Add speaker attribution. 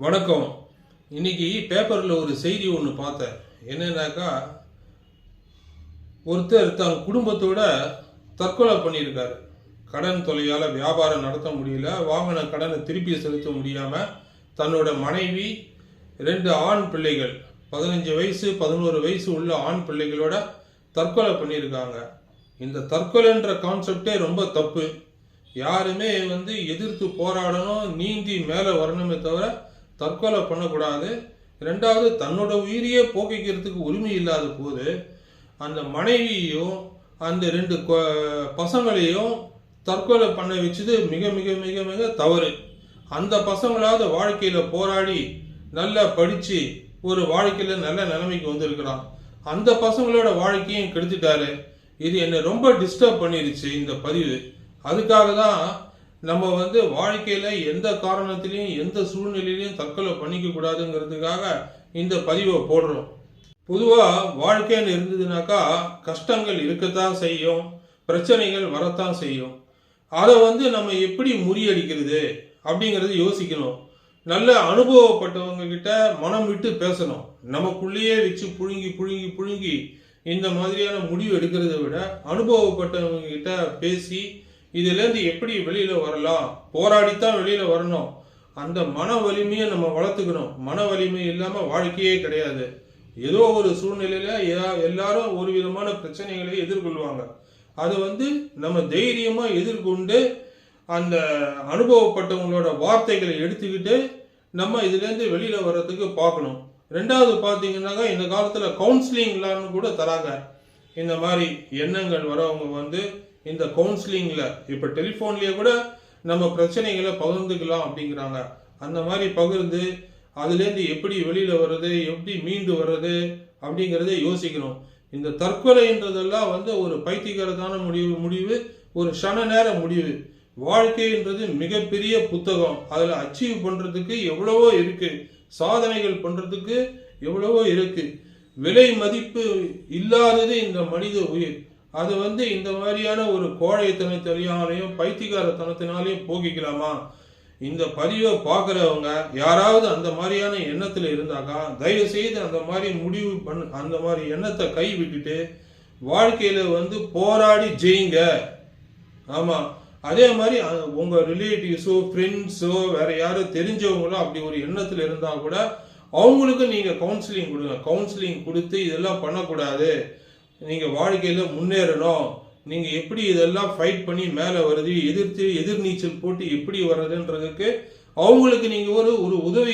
Speaker 1: வணக்கம். இன்னைக்கு பேப்பரில் ஒரு செய்தி ஒன்று பார்த்தேன். என்னன்னாக்கா ஒருத்தர் தன் குடும்பத்தோட தற்கொலை பண்ணியிருக்காரு. கடன் தொலையால் வியாபாரம் நடத்த முடியல வாங்கின கடனை திருப்பி செலுத்த முடியாமல் தன்னோட மனைவி ரெண்டு ஆண் பிள்ளைகள் பதினஞ்சு வயசு பதினோரு வயசு உள்ள ஆண் பிள்ளைகளோட தற்கொலை பண்ணியிருக்காங்க. இந்த தற்கொலைன்ற கான்செப்டே ரொம்ப தப்பு. யாருமே வந்து எதிர்த்து போராடணும் நீந்தி மேலே வரணுமே தவிர தற்கொலை பண்ணக்கூடாது. ரெண்டாவது தன்னோட உயிரையே போக்கிக்கிறதுக்கு உரிமை இல்லாத போது அந்த மனைவியையும் அந்த ரெண்டு பசங்களையும் தற்கொலை பண்ண வச்சது மிக மிக மிக மிக தவறு. அந்த பசங்களாவது வாழ்க்கையில் போராடி நல்லா படித்து ஒரு வாழ்க்கையில் நல்ல நிலைமைக்கு வந்திருக்கிறான். அந்த பசங்களோட வாழ்க்கையும் கெடுத்துட்டாரு. இது என்னை ரொம்ப டிஸ்டர்ப் பண்ணிருச்சு இந்த பதிவு. அதுக்காக தான் நம்ம வந்து வாழ்க்கையில் எந்த காரணத்திலையும் எந்த சூழ்நிலையிலையும் தற்கொலை பண்ணிக்க கூடாதுங்கிறதுக்காக இந்த பதிவை போடுறோம். பொதுவாக வாழ்க்கைன்னு இருந்ததுனாக்கா கஷ்டங்கள் இருக்கத்தான் செய்யும் பிரச்சனைகள் வரத்தான் செய்யும். அதை வந்து நம்ம எப்படி முறியடிக்கிறது அப்படிங்கிறது யோசிக்கணும். நல்ல அனுபவப்பட்டவங்க கிட்ட மனம் விட்டு பேசணும். நமக்குள்ளேயே வச்சு புழுங்கி புழுங்கி புழுங்கி இந்த மாதிரியான முடிவு எடுக்கிறத விட அனுபவப்பட்டவங்க கிட்ட பேசி இதுலேருந்து எப்படி வெளியில் வரலாம்? போராடித்தான் வெளியில் வரணும். அந்த மன வலிமையை நம்ம வளர்த்துக்கணும். மன வலிமை இல்லாமல் வாழ்க்கையே கிடையாது. ஏதோ ஒரு சூழ்நிலையில் எல்லாரும் ஒரு விதமான பிரச்சனைகளை எதிர்கொள்வாங்க. அதை வந்து நம்ம தைரியமாக எதிர்கொண்டு அந்த அனுபவப்பட்டவங்களோட வார்த்தைகளை எடுத்துக்கிட்டு நம்ம இதுலேருந்து வெளியில் வர்றதுக்கு பார்க்கணும். ரெண்டாவது பார்த்தீங்கன்னாக்கா இந்த காலத்தில் கவுன்சிலிங்லான்னு கூட தராங்க. இந்த மாதிரி எண்ணங்கள் வரவங்க வந்து இந்த கவுன்சிலிங்கில் இப்போ டெலிஃபோன்லேயே கூட நம்ம பிரச்சனைகளை பகிர்ந்துக்கலாம் அப்படிங்கிறாங்க. அந்த மாதிரி பகிர்ந்து அதுலேருந்து எப்படி வெளியில் வர்றது எப்படி மீண்டு வர்றது அப்படிங்கிறத யோசிக்கணும். இந்த தற்கொலைன்றதெல்லாம் வந்து ஒரு பைத்தியகரதான முடிவு முடிவு ஒரு சன நேர முடிவு. வாழ்க்கைன்றது மிகப்பெரிய புத்தகம். அதில் அச்சீவ் பண்ணுறதுக்கு எவ்வளவோ இருக்குது சாதனைகள் பண்ணுறதுக்கு எவ்வளவோ இருக்குது விலை மதிப்பு இல்லாதது இந்த மனித உயிர். அது வந்து இந்த மாதிரியான ஒரு கோழைத்தனத்தினாலையும் பைத்தியகாரத்தனத்தினாலையும் போக்கிக்கலாமா? இந்த பதிவை பார்க்குறவங்க யாராவது அந்த மாதிரியான எண்ணத்தில் இருந்தாக்கா தயவு செய்து அந்த மாதிரி முடிவு பண்ண அந்த மாதிரி எண்ணத்தை கை விட்டுட்டு வாழ்க்கையில் வந்து போராடி ஜெயிங்க. ஆமாம் அதே மாதிரி உங்கள் ரிலேட்டிவ்ஸோ ஃப்ரெண்ட்ஸோ வேறு யாரும் தெரிஞ்சவங்களோ அப்படி ஒரு எண்ணத்தில் இருந்தால் கூட அவங்களுக்கு நீங்கள் கவுன்சிலிங் கொடுங்க. கவுன்சிலிங் கொடுத்து இதெல்லாம் பண்ணக்கூடாது. நீங்கள் வாழ்க்கையில் முன்னேறணும். நீங்கள் எப்படி இதெல்லாம் ஃபைட் பண்ணி மேலே வருது எதிர்த்து எதிர்நீச்சல் போட்டு எப்படி வர்றதுன்றதுக்கு அவங்களுக்கு நீங்கள் ஒரு ஒரு உதவி